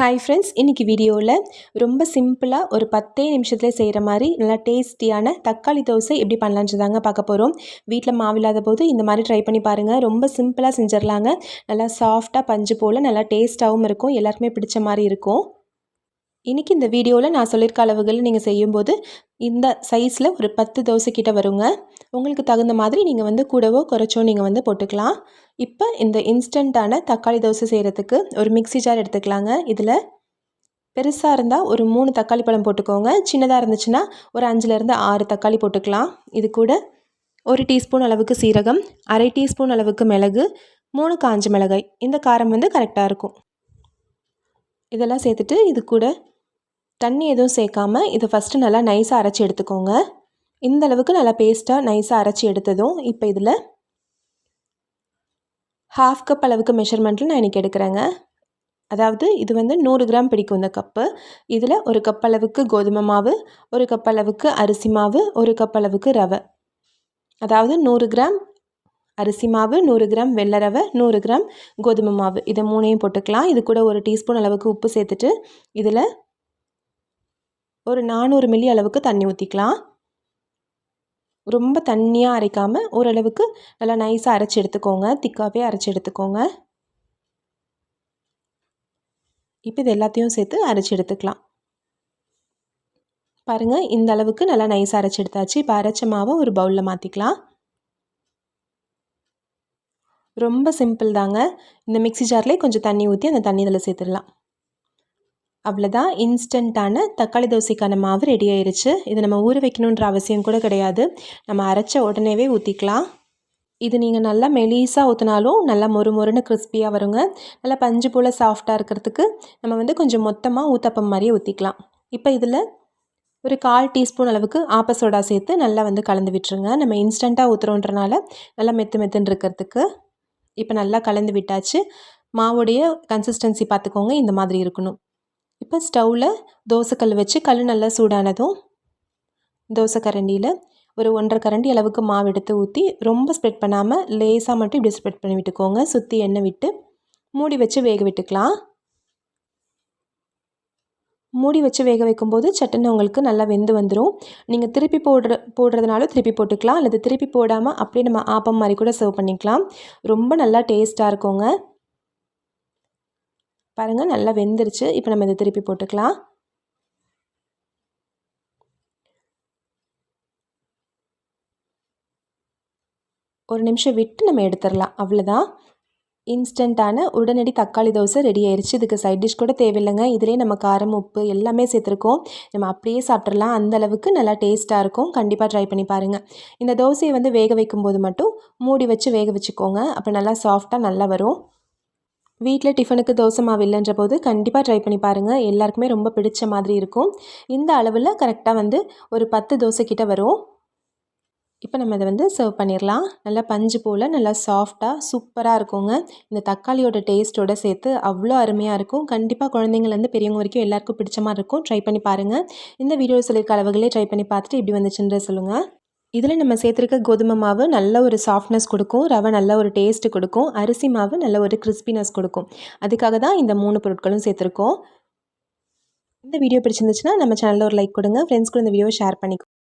Hi friends இன்றைக்கி வீடியோவில் ரொம்ப சிம்பிளாக ஒரு பத்தே நிமிஷத்தில் செய்கிற மாதிரி நல்லா டேஸ்டியான தக்காளி தோசை எப்படி பண்ணலான்னு தாங்க பார்க்க போகிறோம் வீட்டில் மாவில்லாத போது இந்த மாதிரி ட்ரை பண்ணி பாருங்கள் ரொம்ப சிம்பிளாக செஞ்சிடலாங்க நல்லா சாஃப்டாக பஞ்சு போல் நல்லா டேஸ்ட்டாகவும் இருக்கும். எல்லாருக்குமே பிடிச்ச மாதிரி இருக்கும். இன்றைக்கி இந்த வீடியோவில் நான் சொல்லியிருக்க அளவுகள் நீங்கள் செய்யும்போது இந்த சைஸில் ஒரு பத்து தோசை கிட்ட வருங்க. உங்களுக்கு தகுந்த மாதிரி நீங்கள் வந்து கூடவோ குறைச்சோ நீங்கள் வந்து போட்டுக்கலாம். இப்போ இந்த இன்ஸ்டண்ட்டான தக்காளி தோசை செய்கிறதுக்கு ஒரு மிக்சி ஜார் எடுத்துக்கலாங்க. இதில் பெருசாக இருந்தால் ஒரு மூணு தக்காளி பழம் போட்டுக்கோங்க. சின்னதாக இருந்துச்சுன்னா ஒரு அஞ்சுலேருந்து ஆறு தக்காளி போட்டுக்கலாம். இது கூட ஒரு டீஸ்பூன் அளவுக்கு சீரகம் அரை டீஸ்பூன் அளவுக்கு மிளகு மூணு காஞ்ச மிளகாய். இந்த காரம் வந்து கரெக்டாக இருக்கும். இதெல்லாம் சேர்த்துட்டு இது கூட தண்ணி எதுவும் சேர்க்காம இதை ஃபஸ்ட்டு நல்லா நைஸாக அரைச்சி எடுத்துக்கோங்க. இந்த அளவுக்கு நல்லா பேஸ்ட்டாக நைஸாக அரைச்சி எடுத்ததும் இப்போ இதில் ஹாஃப் கப் அளவுக்கு மெஷர்மெண்ட்டில் நான் இன்றைக்கி எடுக்கிறேங்க. அதாவது இது வந்து நூறு கிராம் பிடிக்கும் இந்த கப்பு இதில் ஒரு கப் அளவுக்கு கோதுமை மாவு ஒரு கப் அளவுக்கு அரிசி மாவு ஒரு கப் அளவுக்கு ரவை. அதாவது நூறு கிராம் அரிசி மாவு நூறு கிராம் வெள்ளை ரவை நூறு கிராம் கோதுமை மாவு. இதை மூணையும் போட்டுக்கலாம். இது கூட ஒரு டீஸ்பூன் அளவுக்கு உப்பு சேர்த்துட்டு இதில் ஒரு நானூறு மில்லி அளவுக்கு தண்ணி ஊற்றிக்கலாம் ரொம்ப தண்ணியாக அரைக்காமல் ஓரளவுக்கு நல்லா நைஸாக அரைச்சி எடுத்துக்கோங்க. திக்காகவே அரைச்சி எடுத்துக்கோங்க. இப்போ இது எல்லாத்தையும் சேர்த்து அரைச்சி எடுத்துக்கலாம். பாருங்கள் இந்த அளவுக்கு நல்லா நைஸாக அரைச்சி எடுத்தாச்சு. இப்போ அரைச்ச மாவை ஒரு பவுலில் மாற்றிக்கலாம் ரொம்ப சிம்பிள் தாங்க. இந்த மிக்சி ஜார்லேயே கொஞ்சம் தண்ணி ஊற்றி அந்த தண்ணி இதில் சேர்த்துடலாம். அவ்வளோதான் இன்ஸ்டண்ட்டான தக்காளி தோசைக்கான மாவு ரெடி ஆயிடுச்சு இது நம்ம ஊற வைக்கணுன்ற அவசியம் கூட கிடையாது. நம்ம அரைச்ச உடனேவே ஊற்றிக்கலாம் இது நீங்கள் நல்லா மெலீஸாக ஊற்றினாலும் நல்லா மொறு மொறுன்னு கிறிஸ்பியாக வருங்க. நல்லா பஞ்சு போல் சாஃப்டாக இருக்கிறதுக்கு நம்ம வந்து கொஞ்சம் மொத்தமாக ஊத்தப்பம் மாதிரியே ஊற்றிக்கலாம் இப்போ இதில் ஒரு கால் டீஸ்பூன் அளவுக்கு ஆப்ப சோடா சேர்த்து நல்லா வந்து கலந்து விட்டுருங்க. நம்ம இன்ஸ்டண்ட்டாக ஊற்றுறோன்றனால நல்லா மெத்து மெத்துன்னு இருக்கிறதுக்கு இப்போ நல்லா கலந்து விட்டாச்சு. மாவுடைய கன்சிஸ்டன்சி பார்த்துக்கோங்க. இந்த மாதிரி இருக்கணும். இப்போ ஸ்டவ்வில் தோசைக்கல் வச்சு கல் நல்லா சூடானதும் தோசை கரண்டியில் ஒரு ஒன்றரை கரண்டி அளவுக்கு மாவு எடுத்து ஊற்றி ரொம்ப ஸ்ப்ரெட் பண்ணாமல் லேசாக மட்டும் இப்படி ஸ்ப்ரெட் பண்ணி விட்டுக்கோங்க. சுற்றி எண்ணெய் விட்டு மூடி வச்சு வேக விட்டுக்கலாம். மூடி வச்சு வேக வைக்கும்போது சட்டுன்னு உங்களுக்கு நல்லா வெந்து வந்துடும் நீங்கள் திருப்பி போடுற போடுறதுனாலும் திருப்பி போட்டுக்கலாம். அல்லது திருப்பி போடாமல் அப்படியே நம்ம ஆப்பம் மாதிரி கூட சர்வ் பண்ணிக்கலாம். ரொம்ப நல்லா டேஸ்ட்டாக இருக்குங்க. பாருங்கள் நல்லா வெந்துருச்சு. இப்போ நம்ம இதை திருப்பி போட்டுக்கலாம். ஒரு நிமிஷம் விட்டு நம்ம எடுத்துடலாம். அவ்வளோதான் இன்ஸ்டண்ட்டான உடனடி தக்காளி தோசை ரெடி ஆயிடுச்சு இதுக்கு சைட் டிஷ் கூட தேவையில்லைங்க. இதிலே நம்ம காரம் உப்பு எல்லாமே சேர்த்துருக்கோம். நம்ம அப்படியே சாப்பிட்றலாம் அந்த அளவுக்கு நல்லா டேஸ்ட்டாக இருக்கும். கண்டிப்பாக ட்ரை பண்ணி பாருங்கள் இந்த தோசையை வந்து வேக வைக்கும்போது மட்டும் மூடி வச்சு வேக வச்சுக்கோங்க. அப்போ நல்லா சாஃப்டாக நல்லா வரும். வீட்டில் டிஃபனுக்கு தோசை மாவு இல்லைன்ற போது கண்டிப்பாக ட்ரை பண்ணி பாருங்கள் எல்லாருக்குமே ரொம்ப பிடிச்ச மாதிரி இருக்கும். இந்த அளவில் கரெக்டாக வந்து ஒரு பத்து தோசை கிட்ட வரும். இப்போ நம்ம இதை வந்து சர்வ் பண்ணிடலாம். நல்லா பஞ்சு போல் நல்லா சாஃப்டாக சூப்பராக இருக்குங்க. இந்த தக்காளியோட டேஸ்ட்டோட சேர்த்து அவ்வளோ அருமையாக இருக்கும். கண்டிப்பாக குழந்தைங்கலேருந்து பெரியவங்க வரைக்கும் எல்லாருக்கும் பிடிச்ச மாதிரி இருக்கும். ட்ரை பண்ணி பாருங்கள் இந்த வீடியோவில் சொல்லியிருக்க அளவுகளே ட்ரை பண்ணி பார்த்துட்டு இப்படி வந்துச்சுன்ற சொல்லுங்கள் இதில் நம்ம சேர்த்துருக்க கோதுமை மாவு நல்ல ஒரு சாஃப்ட்னஸ் கொடுக்கும் ரவை நல்ல ஒரு டேஸ்ட்டு கொடுக்கும் அரிசி மாவு நல்ல ஒரு கிறிஸ்பினஸ் கொடுக்கும். அதுக்காக தான் இந்த மூணு பொருட்களும் சேர்த்துருக்கோம். இந்த வீடியோ பிடிச்சிருந்துச்சுன்னா நம்ம சேனலில் ஒரு லைக் கொடுங்க. ஃப்ரெண்ட்ஸ் கூட இந்த வீடியோவை ஷேர் பண்ணிக்கோ